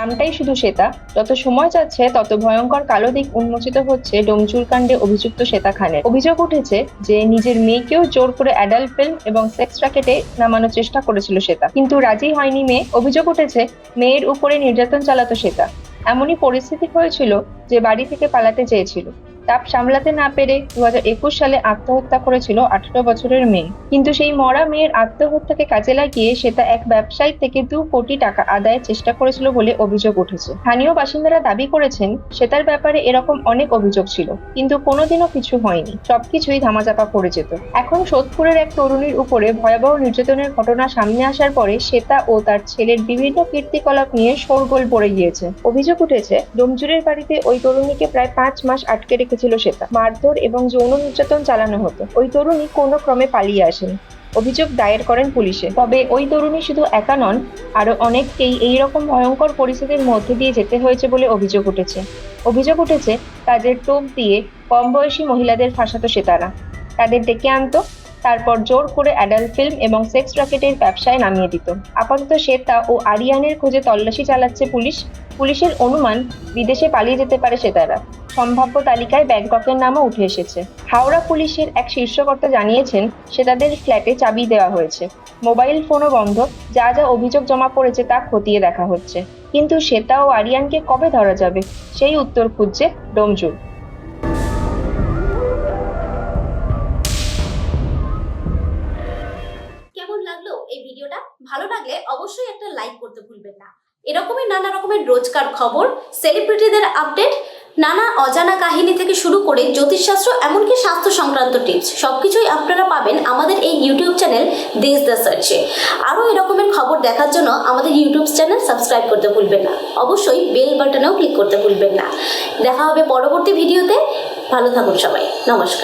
নামটাই শুধু শ্বেতা। যত সময় যাচ্ছে, তত ভয়ঙ্কর কালো দিক উন্মোচিত হচ্ছে ডোমচুর কাণ্ডে অভিযুক্ত শ্বেতা খানের। অভিযোগ উঠেছে যে, নিজের মেয়েকেও জোর করে অ্যাডাল্ট ফিল্ম এবং সেক্স র্যাকেটে নামানোর চেষ্টা করেছিল শ্বেতা। কিন্তু রাজি হয়নি মেয়ে। অভিযোগ উঠেছে, মেয়ের উপরে নির্যাতন চালাতো শ্বেতা। এমনই পরিস্থিতি হয়েছিল যে বাড়ি থেকে পালাতে চেয়েছিল। তাপ সামলাতে না পেরে দু একুশ সালে আত্মহত্যা করেছিল আঠারো বছরের মেয়ে। কিন্তু সেই মরা মেয়ের আত্মহত্যাকে কাজে লাগিয়ে সেটা এক ব্যবসায়ী থেকে দু কোটি টাকা আদায়ের চেষ্টা করেছিল বলে অভিযোগ উঠেছে। স্থানীয় বাসিন্দারা দাবি করেছেন সেটার ব্যাপারে এরকম অনেক অভিযোগ ছিল, কিন্তু কোনোদিনও কিছু হয়নি। সবকিছুই ধামাচাপা পড়ে যেত। এখন সোদপুরের এক তরুণীর উপরে ভয়াবহ নির্যাতনের ঘটনা সামনে আসার পরে শ্বেতা ও তার ছেলের বিভিন্ন কীর্তিকলাপ নিয়ে শোরগোল পড়ে গিয়েছে। অভিযোগ উঠেছে ডোমজুরের বাড়িতে ওই তরুণীকে প্রায় পাঁচ মাস আটকে রেখেছিল শ্বেতা। মারধর এবং যৌন নির্যাতন চালানো হতো। ওই তরুণী কোনো ক্রমে পালিয়ে আসেন। অভিযোগ দায়ের করেন পুলিশে। তবে ওই তরুণী শুধু একা নন আরও অনেককেই এই রকম ভয়ঙ্কর পরিস্থিতির মধ্যে দিয়ে যেতে হয়েছে বলে অভিযোগ উঠেছে। অভিযোগ উঠেছে, তাদের টোপ দিয়ে কম বয়সী মহিলাদের ফাঁসাতো সেতারা তাদের ডেকে আনতো, তারপর জোর করে অ্যাডাল্ট ফিল্ম এবং সেক্স র্যাকেটের ব্যবসায় নামিয়ে দিত। আপাতত শ্বেতা ও আরিয়ানের খোঁজে তল্লাশি চালাচ্ছে পুলিশ। পুলিশের অনুমান, বিদেশে পালিয়ে যেতে পারে সেতারা সম্ভাব্য তালিকায় ব্যাংককের নামও উঠে এসেছে। হাওড়া পুলিশের এক শীর্ষকর্তা জানিয়েছেন, সে তাদের ফ্ল্যাটে চাবি দেওয়া হয়েছে। মোবাইল ফোনও বন্ধ, যা যা অভিযোগ জমা পড়েছে তা খতিয়ে দেখা হচ্ছে। কিন্তু শ্বেতা ও আরিয়ানকে কবে ধরা যাবে, সেই উত্তর খুঁজছে ডোমজুর কেমন লাগল এই ভিডিওটা? ভালো লাগলে অবশ্যই একটা লাইক করতে ভুলবেন না। এরকমই নানা রকমের রোজকার খবর সেলিব্রিটিদের আপডেট নানা অজানা কাহিনী থেকে শুরু করে জ্যোতিষশাস্ত্র, এমনকি স্বাস্থ্য সংক্রান্ত টিপস সব কিছুই আপনারা পাবেন আমাদের এই ইউটিউব চ্যানেল দেশ দ্য সার্চে আরও এরকমের খবর দেখার জন্য আমাদের ইউটিউব চ্যানেল সাবস্ক্রাইব করতে ভুলবেন না। অবশ্যই বেল বাটনেও ক্লিক করতে ভুলবেন না। দেখা হবে পরবর্তী ভিডিওতে ভালো থাকুন সবাই। নমস্কার।